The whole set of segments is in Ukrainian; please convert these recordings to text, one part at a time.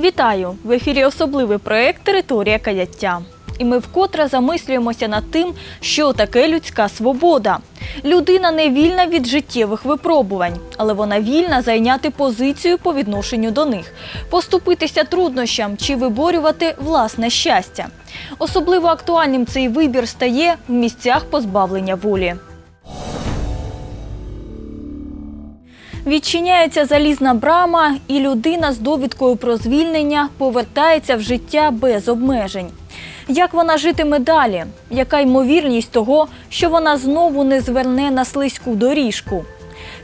Вітаю! В ефірі особливий проект Територія каяття. І ми вкотре замислюємося над тим, що таке людська свобода. Людина не вільна від життєвих випробувань, але вона вільна зайняти позицію по відношенню до них, поступитися труднощам чи виборювати власне щастя. Особливо актуальним цей вибір стає в місцях позбавлення волі. Відчиняється залізна брама, і людина з довідкою про звільнення повертається в життя без обмежень. Як вона житиме далі? Яка ймовірність того, що вона знову не зверне на слизьку доріжку?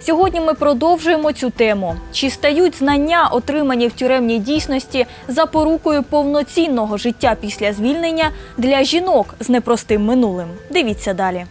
Сьогодні ми продовжуємо цю тему. Чи стають знання, отримані в тюремній дійсності, запорукою повноцінного життя після звільнення для жінок з непростим минулим? Дивіться далі.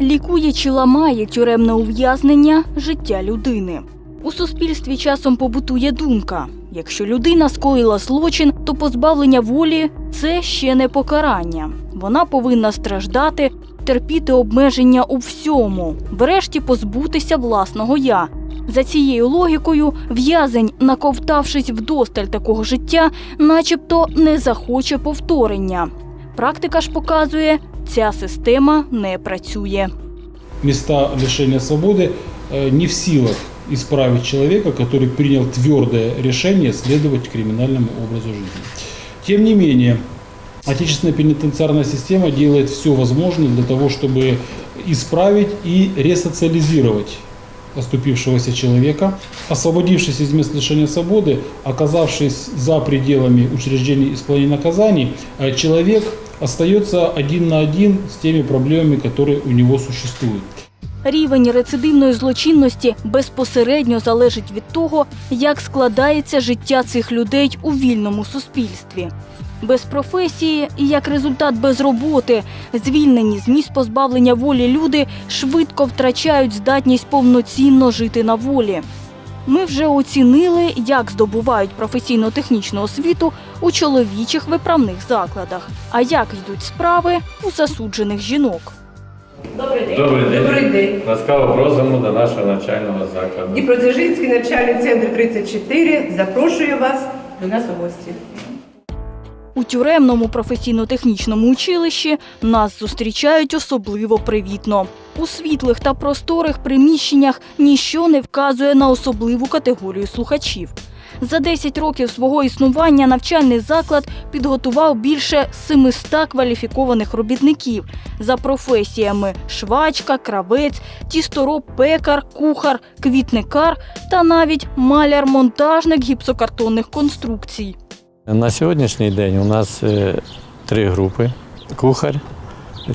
Лікує чи ламає тюремне ув'язнення життя людини. У суспільстві часом побутує думка: якщо людина скоїла злочин, то позбавлення волі це ще не покарання. Вона повинна страждати, терпіти обмеження у всьому, врешті позбутися власного я. За цією логікою, в'язень, наковтавшись вдосталь такого життя, начебто не захоче повторення. Практика ж показує, ця система не працює. места лишения свободы э, не в силах исправить человека, который принял твердое решение следовать криминальному образу жизни. Тем не менее, отечественная пенитенциарная система делает все возможное для того, чтобы исправить и ресоциализировать оступившегося человека, освободившись из мест лишения свободы, оказавшись за пределами учреждений исполнения наказаний, э, человек остается один на один с теми проблемами, которые у него существуют. Рівень рецидивної злочинності безпосередньо залежить від того, як складається життя цих людей у вільному суспільстві. Без професії і як результат без роботи, звільнені з місць позбавлення волі люди швидко втрачають здатність повноцінно жити на волі. Ми вже оцінили, як здобувають професійно-технічну освіту у чоловічих виправних закладах, а як йдуть справи у засуджених жінок. Добрий день. Добрий день. Добрий день. Ласкаво просимо до нашого навчального закладу. Дніпродзержинський навчальний центр 34 запрошує вас до нас у гості. У тюремному професійно-технічному училищі нас зустрічають особливо привітно. У світлих та просторих приміщеннях ніщо не вказує на особливу категорію слухачів. За 10 років свого існування навчальний заклад підготував більше 700 кваліфікованих робітників за професіями швачка, кравець, тістороб, пекар, кухар, квітникар та навіть маляр-монтажник гіпсокартонних конструкцій. На сьогоднішній день у нас е, три групи: кухар,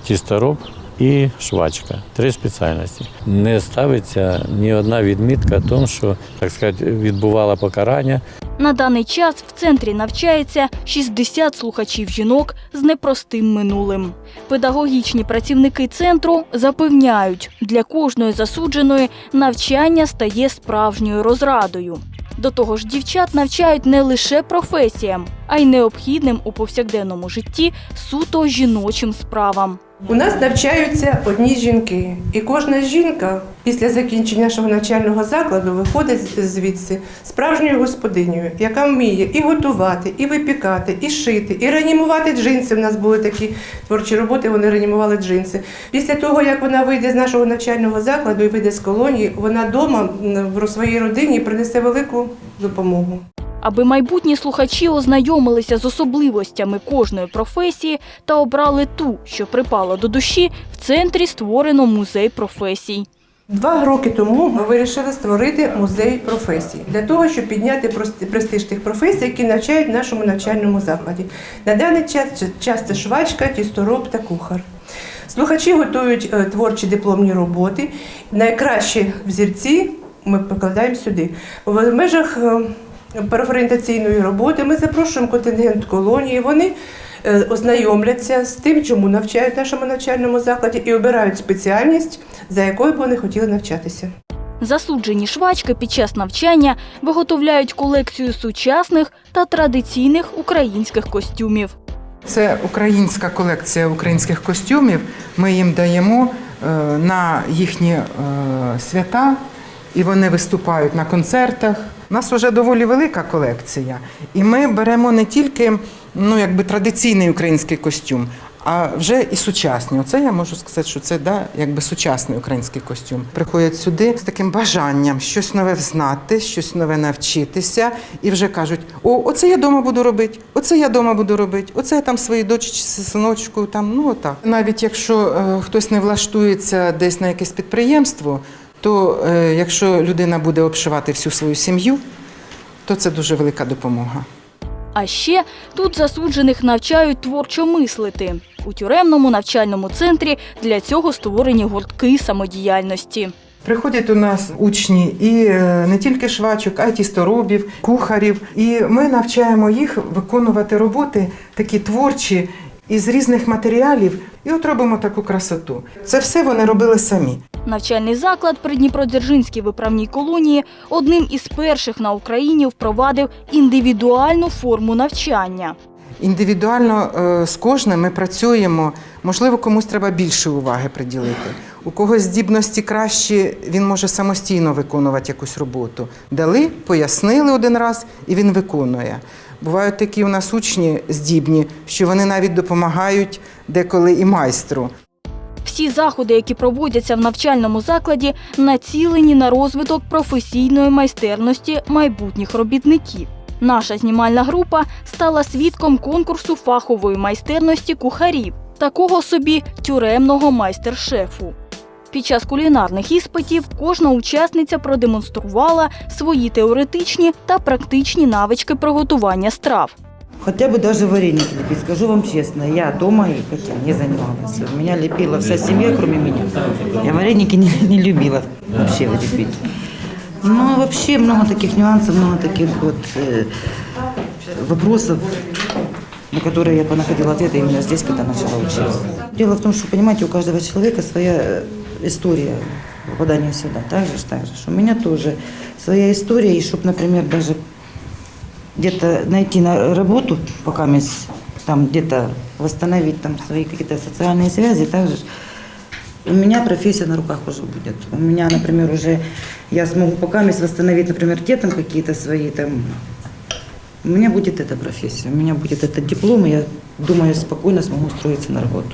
тістороб і швачка. Три спеціальності. Не ставиться ні одна відмітка тому, що так сказати, відбувала покарання. На даний час в центрі навчається 60 слухачів жінок з непростим минулим. Педагогічні працівники центру запевняють, для кожної засудженої навчання стає справжньою розрадою. До того ж, дівчат навчають не лише професіям, а й необхідним у повсякденному житті суто жіночим справам. У нас навчаються одні жінки, і кожна жінка після закінчення нашого навчального закладу виходить звідси справжньою господинею, яка вміє і готувати, і випікати, і шити, і реанімувати джинси. У нас були такі творчі роботи, вони реанімували джинси. Після того, як вона вийде з нашого навчального закладу і вийде з колонії, вона вдома в своїй родині принесе велику допомогу. Аби майбутні слухачі ознайомилися з особливостями кожної професії та обрали ту, що припала до душі, в центрі створено музей професій. Два роки тому ми вирішили створити музей професій для того, щоб підняти престиж тих професій, які навчають в нашому навчальному закладі. На даний час, час це швачка, тістороб та кухар. Слухачі готують е, творчі дипломні роботи. Найкращі взірці ми покладаємо сюди. В межах профорієнтаційної роботи ми запрошуємо контингент колонії. Вони е, ознайомляться з тим, чому навчають в нашому навчальному закладі, і обирають спеціальність, за якою б вони хотіли навчатися. Засуджені швачки під час навчання виготовляють колекцію сучасних та традиційних українських костюмів. Це українська колекція українських костюмів. Ми їм даємо е, на їхні е, свята, і вони виступають на концертах, У нас вже доволі велика колекція, і ми беремо не тільки ну, якби традиційний український костюм, а вже і сучасний. Оце я можу сказати, що це да, якби сучасний український костюм. Приходять сюди з таким бажанням щось нове взнати, щось нове навчитися, і вже кажуть: о, оце я вдома буду робити, оце я вдома буду робити, оце я там своїй дочці, синочку, там, ну отак. Навіть якщо е, хтось не влаштується десь на якесь підприємство, то е, якщо людина буде обшивати всю свою сім'ю, то це дуже велика допомога. А ще тут засуджених навчають творчо мислити. У тюремному навчальному центрі для цього створені гуртки самодіяльності. Приходять у нас учні і е, не тільки швачок, а й тісторобів, кухарів. І ми навчаємо їх виконувати роботи такі творчі із різних матеріалів. І от робимо таку красоту. Це все вони робили самі. Навчальний заклад при Дніпродзержинській виправній колонії одним із перших на Україні впровадив індивідуальну форму навчання. Індивідуально е, з кожним ми працюємо. Можливо, комусь треба більше уваги приділити. У когось здібності кращі, він може самостійно виконувати якусь роботу. Дали, пояснили один раз, і він виконує. Бувають такі у нас учні здібні, що вони навіть допомагають деколи і майстру. Всі заходи, які проводяться в навчальному закладі, націлені на розвиток професійної майстерності майбутніх робітників. Наша знімальна група стала свідком конкурсу фахової майстерності кухарів, такого собі тюремного майстер-шефу. Під час кулінарних іспитів кожна учасниця продемонструвала свої теоретичні та практичні навички приготування страв. Хотя бы даже вареники лепить. Скажу вам честно, я дома и хотя не занималась. У меня лепила вся семья, кроме меня. Я вареники не, не любила вообще лепить. Но вообще много таких нюансов, много таких вот э, вопросов, на которые я понаходила ответы именно здесь, когда начала учиться. Дело в том, что, понимаете, у каждого человека своя э, история попадания сюда. Так же, ж, так же. ж. У меня тоже своя история, и чтобы, например, даже где-то найти на работу, пока мы с- там где-то восстановить там свои какие-то социальные связи, также ж у меня профессия на руках уже будет. У меня, например, уже я смогу пока мы восстановить, например, где там какие-то свои там. У меня будет эта профессия, у меня будет этот диплом, и я думаю, спокойно смогу устроиться на работу.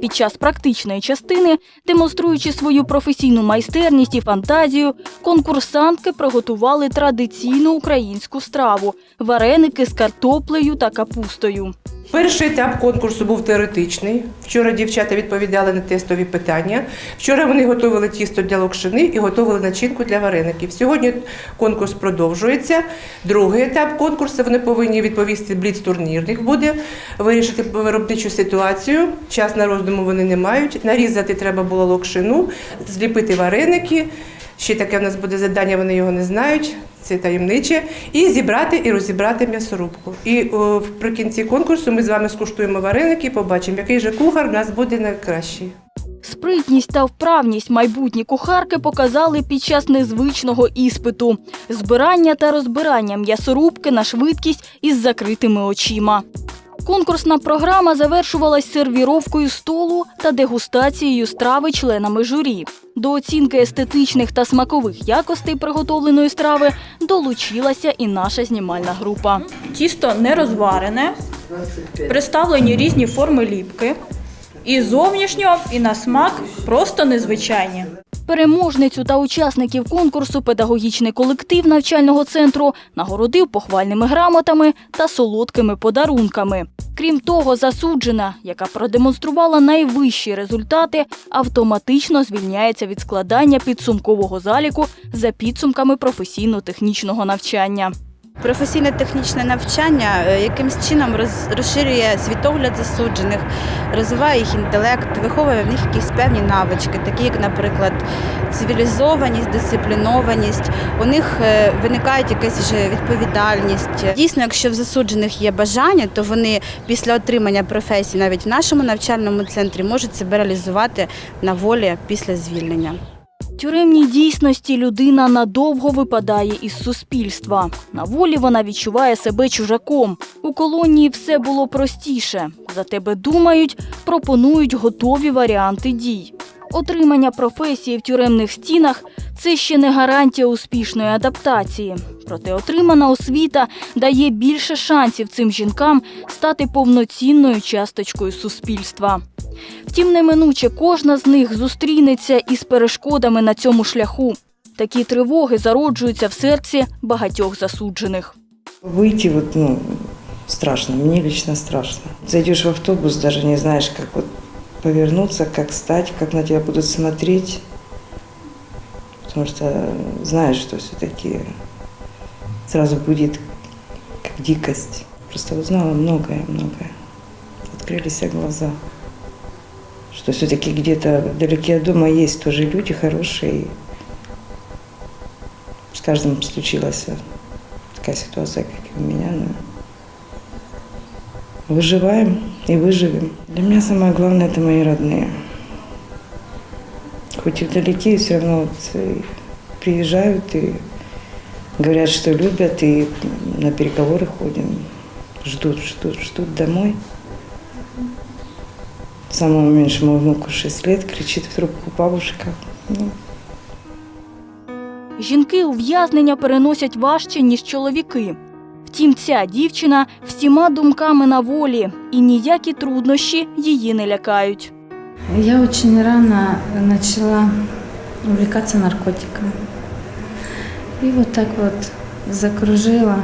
Під час практичної частини, демонструючи свою професійну майстерність і фантазію, конкурсантки приготували традиційну українську страву вареники з картоплею та капустою. Перший етап конкурсу був теоретичний. Вчора дівчата відповідали на тестові питання. Вчора вони готували тісто для локшини і готували начинку для вареників. Сьогодні конкурс продовжується. Другий етап конкурсу вони повинні відповісти бліц-турнірних буде, вирішити виробничу ситуацію. Час на роздуму вони не мають. Нарізати треба було локшину, зліпити вареники. Ще таке в нас буде завдання, вони його не знають. Це таємниче, і зібрати і розібрати м'ясорубку. І о, вприкінці конкурсу ми з вами скуштуємо вареники, побачимо, який же кухар в нас буде найкращий. Спритність та вправність майбутні кухарки показали під час незвичного іспиту збирання та розбирання м'ясорубки на швидкість із закритими очима. Конкурсна програма завершувалась сервіровкою столу та дегустацією страви членами журі. До оцінки естетичних та смакових якостей приготовленої страви долучилася і наша знімальна група. Тісто не розварене, представлені різні форми ліпки. І зовнішньо, і на смак просто незвичайні. Переможницю та учасників конкурсу педагогічний колектив навчального центру нагородив похвальними грамотами та солодкими подарунками. Крім того, засуджена, яка продемонструвала найвищі результати, автоматично звільняється від складання підсумкового заліку за підсумками професійно-технічного навчання. Професійно-технічне навчання е, якимсь чином розширює світогляд засуджених, розвиває їх інтелект, виховує в них якісь певні навички, такі як, наприклад, цивілізованість, дисциплінованість. У них е, виникає якась вже відповідальність. Дійсно, якщо в засуджених є бажання, то вони після отримання професії, навіть в нашому навчальному центрі, можуть себе реалізувати на волі після звільнення. Тюремній дійсності людина надовго випадає із суспільства. На волі вона відчуває себе чужаком. У колонії все було простіше. За тебе думають, пропонують готові варіанти дій. Отримання професії в тюремних стінах це ще не гарантія успішної адаптації. Проте отримана освіта дає більше шансів цим жінкам стати повноцінною часточкою суспільства. Втім, неминуче кожна з них зустрінеться із перешкодами на цьому шляху. Такі тривоги зароджуються в серці багатьох засуджених. Выйти вот, ну, страшно, мне лично страшно. Зайдешь в автобус, даже не знаешь, как вот повернуться, как стать, как на тебя будут смотреть. Потому что знаешь, что все-таки сразу будет как дикость. Просто узнала многое, многое. Открылись глаза. Что все-таки где-то вдалеке от дома есть тоже люди хорошие. С каждым случилась такая ситуация, как и у меня. Но выживаем и выживем. Для меня самое главное – это мои родные. Хоть и вдалеке, все равно вот э, приезжают и говорят, что любят, и на переговоры ходим. Ждут, ждут, ждут домой. Самому меньшему внуку 6 лет кричит в трубку бабушка. Ну, Жінки ув'язнення переносять важче, ніж чоловіки. Втім, ця дівчина всіма думками на волі, і ніякі труднощі її не лякають. Я очень рано начала увлекаться наркотиками. И вот так вот закружила.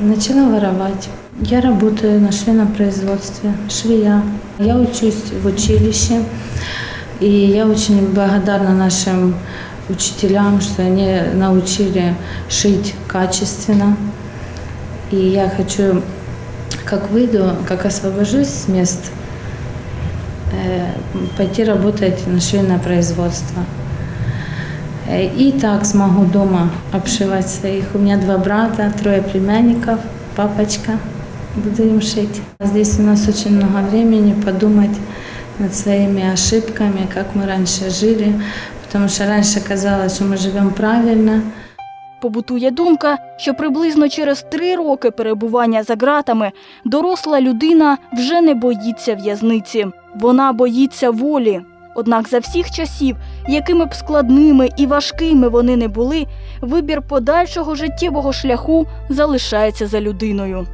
Начала воровать. Я работаю на швейном производстве, швея. Я учусь в училище. И я очень благодарна нашим учителям, что они научили шить качественно. И я хочу, как выйду, как освобожусь с мест, э, пойти работать на швейное производство. Э, И так смогу дома обшивать своих. У меня два брата, трое племянников, папочка. Буду им шить. Здесь у нас очень много времени подумать над своими ошибками, как мы раньше жили. Потому что раньше казалось, что мы живем правильно. Побутує думка, що приблизно через три роки перебування за ґратами доросла людина вже не боїться в'язниці. Вона боїться волі. Однак за всіх часів, якими б складними і важкими вони не були, вибір подальшого життєвого шляху залишається за людиною.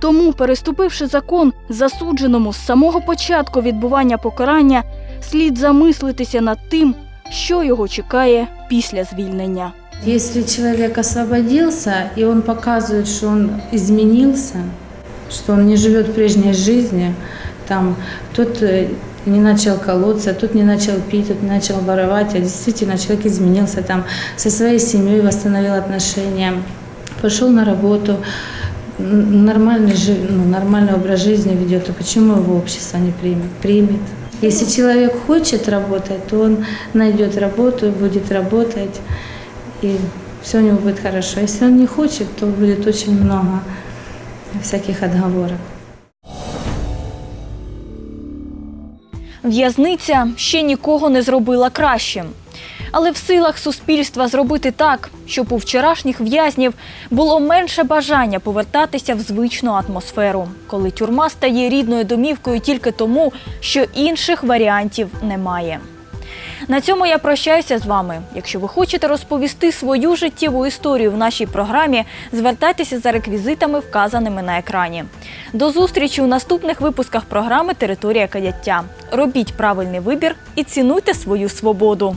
Тому, переступивши закон, засудженому з самого початку відбування покарання, слід замислитися над тим, що його чекає після звільнення. Если человек освободился, и он показывает, что он изменился, что он не живет прежней жизнью, там, тот э, не начал колоться, тот не начал пить, тот не начал воровать, а действительно человек изменился, там, со своей семьей восстановил отношения, пошел на работу, нормальный, ну, нормальный образ жизни ведет, то почему его общество не примет? Примет. Если человек хочет работать, то он найдет работу, будет работать, и все у него будет хорошо. Если он не хочет, то будет очень много всяких отговорок. В'язниця ще нікого не зробила кращим. Але в силах суспільства зробити так, щоб у вчорашніх в'язнів було менше бажання повертатися в звичну атмосферу, коли тюрма стає рідною домівкою тільки тому, що інших варіантів немає. На цьому я прощаюся з вами. Якщо ви хочете розповісти свою життєву історію в нашій програмі, звертайтеся за реквізитами, вказаними на екрані. До зустрічі у наступних випусках програми Територія каяття. Робіть правильний вибір і цінуйте свою свободу.